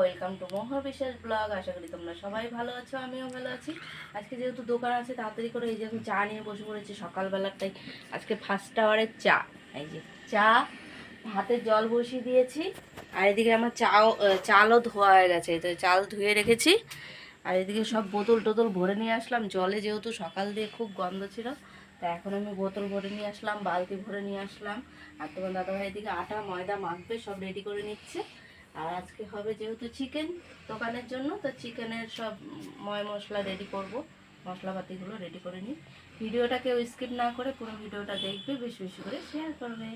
Welcome to মহা বিশেষ blog আশা করি তোমরা সবাই ভালো আছো, আমিও ভালো আছি। আজকে যেহেতু দোকান আছে, তাড়াতাড়ি করে এই যে আমি চা নিয়ে বসে পড়েছি সকালবেলাটাই আজকে ফার্স্ট আওয়ারের চা। এই যে চা হাতে জল বসিয়ে দিয়েছি, আর এদিকে আমার চাও চালও ধোয়া হয়ে গেছে। তো চাল ধুয়ে রেখেছি, আর এদিকে সব বোতল টোতল ভরে নিয়ে আসলাম। জলে যেহেতু সকাল দিয়ে খুব গন্ধ ছিল, তা এখন আমি বোতল ভরে নিয়ে আসলাম, বালতি ভরে নিয়ে আসলাম। আর তোমার দাদাভাই এদিকে আটা, ময়দা মাখবে, সব রেডি করে নিচ্ছে। আর আজকে হবে যেহেতু চিকেন দোকানের জন্য, তো চিকেনের সব ময় মশলা রেডি করব। মশলাপাতিগুলো রেডি করে নিই। ভিডিওটা কেউ স্কিপ না করে পুরো ভিডিওটা দেখবে, বেশি বেশি করে শেয়ার করবে।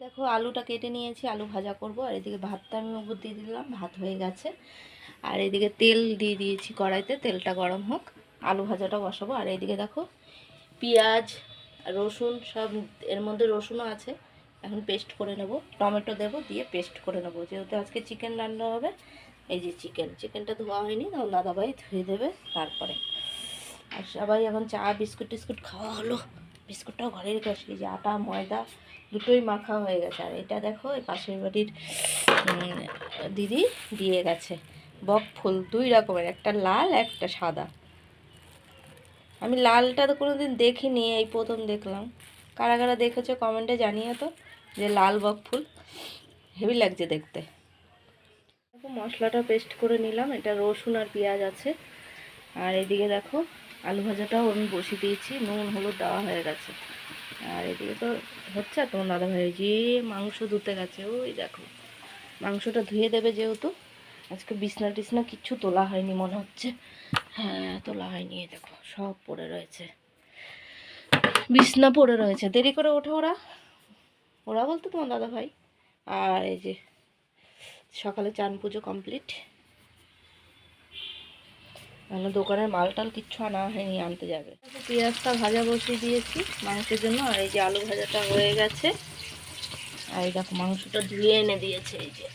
দেখো, আলুটা কেটে নিয়েছি, আলু ভাজা করব। আর এদিকে ভাতটা আমি উপর দিয়ে দিলাম, ভাত হয়ে গেছে। আর এদিকে তেল দিয়ে দিয়েছি কড়াইতে, তেলটা গরম হোক। আলু ভাজাটা বসাবো। আর এদিকে দেখো, পেঁয়াজ, রসুন, সব এর মধ্যে রসুনও আছে। এখন পেস্ট করে নেব। টমেটো দেবো, দিয়ে পেস্ট করে নেব। যেহেতু আজকে চিকেন রান্না হবে, এই যে চিকেন চিকেনটা ধোয়া হয়নি, তখন দাদাভাই ধুয়ে দেবে তারপরে। আর সবাই এখন চা, বিস্কুট টিস্কুট খাওয়া হলো। বিস্কুটটাও ঘরে রেখে আসি যে আটা, ময়দা, দুটোই মাখা হয়ে গেছে। আর এটা দেখো, এই পাশের বাড়ির দিদি দিয়ে গেছে। বক ফুল, দুই রকমের, একটা লাল, একটা সাদা। আমি লালটা তো কোনোদিন দেখিনি, এই প্রথম দেখলাম। কারা কারা দেখেছ কমেন্টে জানিয়ে তো। যে লাল বক ফুল, হেভি লাগছে দেখতে। দেখো, মশলাটা পেস্ট করে নিলাম, এটা রসুন আর পেঁয়াজ আছে। আর এদিকে দেখো, আলু ভাজাটাও আমি বসিয়ে দিয়েছি, নুন, হলুদ দেওয়া হয়ে গেছে। আর এদিকে তো হচ্ছে তোমার দাদা ভাই, যে মাংস ধুতে গেছে, ওই দেখো। মাংসটা ধুয়ে দেবে যেহেতু, আজকে বিছনা টিছনা কিচ্ছু তোলা হয়নি মনে হচ্ছে। হ্যাঁ তোলা হয়নি দেখো, সব পড়ে রয়েছে। বিছনা পড়ে রয়েছে, দেরি করে ওঠে ওরা। ওরা বলতো তোমার দাদা ভাই। আর এই যে সকালে চান পুজো কমপ্লিট মানে দোকানের মাল টাল কিচ্ছু আনা হয়নি, আনতে যাবে। পেঁয়াজটা ভাজা বসিয়ে দিয়েছি মাংসের জন্য, আর এই যে আলু ভাজাটা হয়ে গেছে। আর এই দেখো মাংসটা ধুয়ে এনে দিয়েছে এই যে।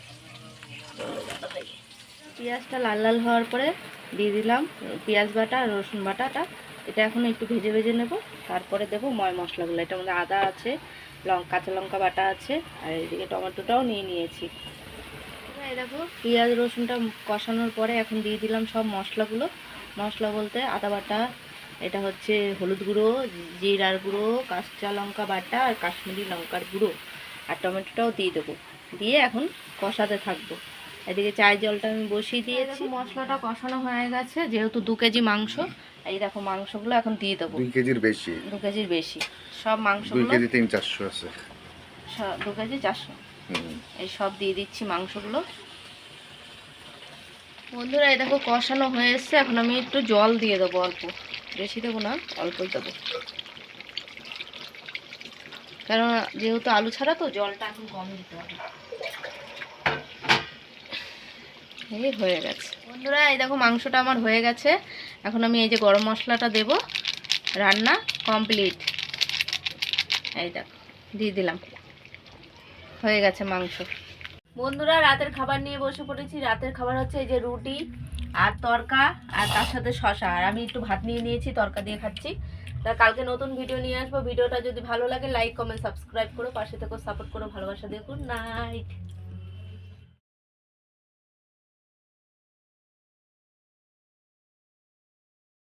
পেঁয়াজটা লাল লাল হওয়ার পরে দিয়ে দিলাম পেঁয়াজ বাটা, রসুন বাটাটা। এটা এখন একটু ভেজে ভেজে নেব। তারপরে দেবো ময় মশলাগুলো। এটা মধ্যে আদা আছে লঙ্কা কাঁচা লঙ্কা বাটা আছে আর এদিকে টমেটোটাও নিয়ে নিয়েছি। দেখো পেঁয়াজ রসুনটা কষানোর পরে এখন দিয়ে দিলাম সব মশলাগুলো। মশলা বলতে আদা বাটা এটা হচ্ছে হলুদ গুঁড়ো জিরার গুঁড়ো কাঁচা লঙ্কা বাটা আর কাশ্মীরি লঙ্কার গুঁড়ো। আর টমেটোটাও দিয়ে দেবো। দিয়ে এখন কষাতে থাকব। এদিকে চায়ের জলটা আমি বসিয়ে দিয়েছি। মশলাটা কষানো হয়ে গেছে যেহেতু দু কেজি মাংস এই দেখো মাংসগুলো এখন দিয়ে দেবো। দুই কেজির বেশি। দু কেজির বেশি। সব দুই মাংসগুলো কেজি তিন চারশো আছে। দু কেজি চারশো। এই সব দিয়ে দিচ্ছি মাংসগুলো। বন্ধুরা এই দেখো কষানো হয়ে এসছে। এখন আমি একটু জল দিয়ে দেবো অল্প। বেশি দেবো না অল্পই দেবো। কারণ যেহেতু আলু ছাড়া তো জলটা এখন কম দিতে হবে। এই হয়ে গেছে। বন্ধুরা, এই দেখো মাংসটা আমার হয়ে গেছে। এখন আমি এই যে গরম মশলাটা দেব, রান্না কমপ্লিট। এই দেখো, দিয়ে দিলাম। হয়ে গেছে মাংস। বন্ধুরা, রাতের খাবার নিয়ে বসে পড়েছি। রাতের খাবার হচ্ছে এই যে রুটি আর তরকা আর তার সাথে শশা আর আমি একটু ভাত নিয়ে নিয়েছি, তরকা দিয়ে খাচ্ছি। তা কালকে নতুন ভিডিও নিয়ে আসব। ভিডিওটা যদি ভালো লাগে লাইক কমেন্ট সাবস্ক্রাইব করো। পাশে থেকে সাপোর্ট করো। ভালোবাসা গুড নাইট